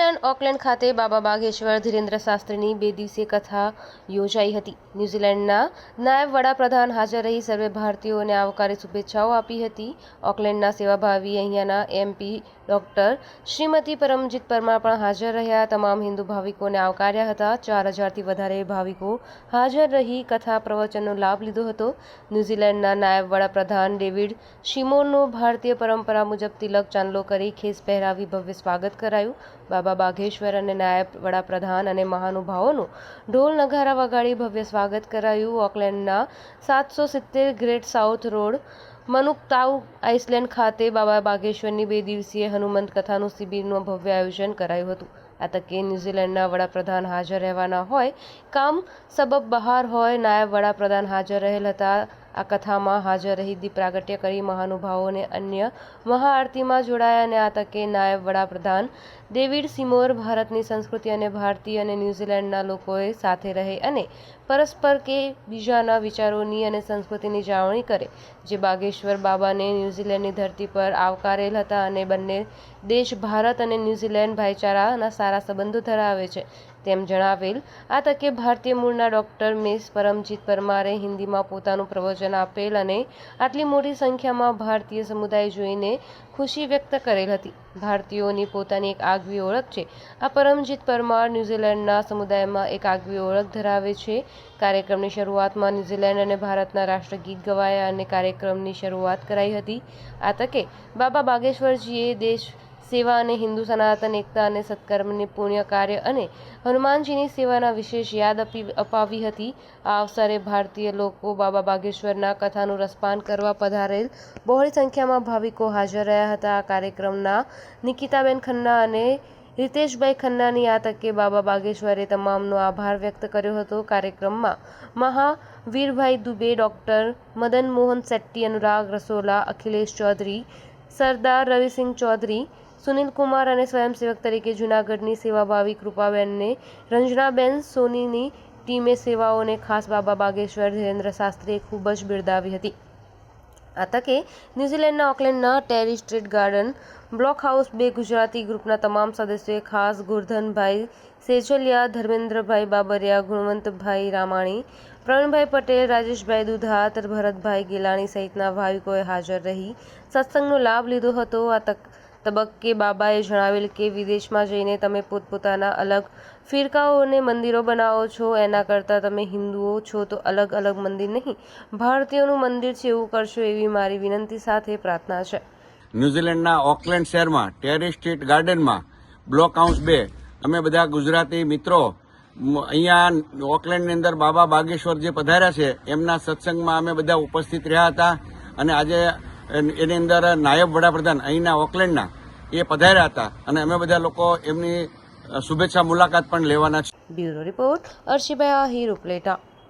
New Zealand, Oakland ખાતે બાબા બાગેશ્વર ધીરેન્દ્ર શાસ્ત્રીની બે દિવસીય કથા યોજાઈ હતી. ન્યૂઝીલેન્ડના નાયબ વડાપ્રધાન હાજર રહી, સર્વે ભારતીયોને આવકારી શુભેચ્છાઓ આપી હતી. ઓકલેન્ડના સેવાભાવી અહીંયાના એમપી ડોક્ટર શ્રીમતી પરમજીત પરમાર પણ હાજર રહ્યા. તમામ હિન્દુ ભાવિકોને આવકાર્યા હતા. ચાર હજારથી વધારે ભાવિકો હાજર રહી કથા પ્રવચનનો લાભ લીધો હતો. ન્યૂઝીલેન્ડના નાયબ વડાપ્રધાન ડેવિડ શિમોનનું ભારતીય પરંપરા મુજબ તિલક ચાંદલો કરી ખેસ પહેરાવી ભવ્ય સ્વાગત કરાયું. બાબા બાઘેશ્વર અને નાયબ વડાપ્રધાન અને મહાનુભાવોનું ઢોલ નગારા વગાડી ભવ્ય સ્વાગત કરાયું. ઓકલેન્ડના સાતસો સિત્તેર Great South Road, Manukau island ખાતે બાબા બાગેશ્વરની બે દિવસીય હનુમંત કથાનું શિબિરનું ભવ્ય આયોજન કરાયું હતું. આ તકે ન્યૂઝીલેન્ડના વડાપ્રધાન હાજર રહેવાના હોય, કામ સબબ બહાર હોય, નાયબ વડાપ્રધાન હાજર રહેલ હતા. આ કથામાં હાજર રહી દીપ પ્રાગટ્ય કરી મહાનુભાવોને અન્ય મહાઆરતીમાં જોડાયા અને આ તકે નાયબ વડાપ્રધાન ડેવિડ સિમોર ભારતની સંસ્કૃતિ અને ભારતીય અને ન્યૂઝીલેન્ડના લોકોએ સાથે રહે અને પરસ્પર કે બીજાના વિચારોની અને સંસ્કૃતિની જાળવણી કરે, જે બાગેશ્વર બાબાને ન્યૂઝીલેન્ડની ધરતી પર આવકારેલ હતા અને બંને દેશ ભારત અને ન્યૂઝીલેન્ડ ભાઈચારાના સારા સંબંધો ધરાવે છે. તેમ જણાવેલ, આ તકે ભારતીય મૂળના ડૉક્ટર મિસ પરમજીત પરમારે હિન્દીમાં પોતાનું પ્રવચન આપેલ અને આટલી મોટી સંખ્યામાં ભારતીય સમુદાય જોઈને ખુશી વ્યક્ત કરેલ હતી. ભારતીયોની પોતાની એક આગવી ઓળખ છે. આ પરમજીત પરમાર ન્યૂઝીલેન્ડના સમુદાયમાં એક આગવી ઓળખ ધરાવે છે. કાર્યક્રમની શરૂઆતમાં ન્યૂઝીલેન્ડ અને ભારતના રાષ્ટ્રગીત ગવાયા અને કાર્યક્રમની શરૂઆત કરાઈ હતી. આ તકે બાબા બાગેશ્વરજીએ દેશ સેવા અને હિન્દુ સનાતન, એકતા અને સત્કર્મની પુણ્ય કાર્ય અને હનુમાનજીની સેવાના વિશેષ યાદ આપી અપાવી હતી. આ અવસરે ભારતીય લોકો બાબા બાગેશ્વરના કથાનું રસપાન કરવા પધારેલ બહોળી સંખ્યામાં ભાવિકો હાજર રહ્યા હતા. આ કાર્યક્રમના નિકિતાબેન ખન્ના અને રિતેશભાઈ ખન્નાની આ તકે બાબા બાગેશ્વરે તમામનો આભાર વ્યક્ત કર્યો હતો. કાર્યક્રમમાં મહાવીરભાઈ દુબે, ડૉક્ટર મદન મોહન શેટ્ટી, અનુરાગ રસોલા, અખિલેશ ચૌધરી, સરદાર રવિસિંહ ચૌધરી સુનિલ કુમાર અને સ્વયંસેવક તરીકે જૂનાગઢની સેવાભાવી કૃપાબેનને રંજનાબેન સોનીની ટીમે સેવાઓને ખાસ બાબા બાગેશ્વર ધીરેન્દ્ર શાસ્ત્રીએ ખૂબ જ બિરદાવી હતી. આ તકે ન્યૂઝીલેન્ડના ઓકલેન્ડના Terry Street garden block house બે ગુજરાતી ગ્રુપના તમામ સદસ્યોએ ખાસ ગોરધનભાઈ સેજલિયા, ધર્મેન્દ્રભાઈ બાબરિયા, ગુણવંતભાઈ રામાણી, પ્રવીણભાઈ પટેલ, રાજેશભાઈ દુધાત, ભરતભાઈ ગેલાણી સહિતના ભાવિકોએ હાજર રહી. સત્સંગનો લાભ લીધો હતો. આ તક તબક્કે બાબાએ જણાવેલ કે વિદેશમાં જઈને તમે પોતપોતાના અલગ ફિરકાઓને મંદિરો બનાવો છો, એના કરતાં તમે હિન્દુઓ છો તો અલગ અલગ મંદિર નહીં. ભારતીયોનું મંદિર છે એવું કરશો એવી મારી વિનંતી સાથે પ્રાર્થના છે. ન્યૂઝીલેન્ડના ઓકલેન્ડ શહેરમાં ટેરી સ્ટ્રીટ ગાર્ડનમાં બ્લોક હાઉસ બે. અમે બધા ગુજરાતી મિત્રો અહીંયા ઓકલેન્ડની અંદર બાબા બાગેશ્વર જે પધાર્યા છે. એમના સત્સંગમાં અમે બધા ઉપસ્થિત રહ્યા હતા અને આજે એન- અંદર નાયબ વડાપ્રધાન અહીંના ઓકલેન્ડના એ પધાર્યા હતા. અને અમે બધા લોકો એમની શુભેચ્છા મુલાકાત પણ લેવાના છે. Bureau report Arshibhai Ahir Upleta.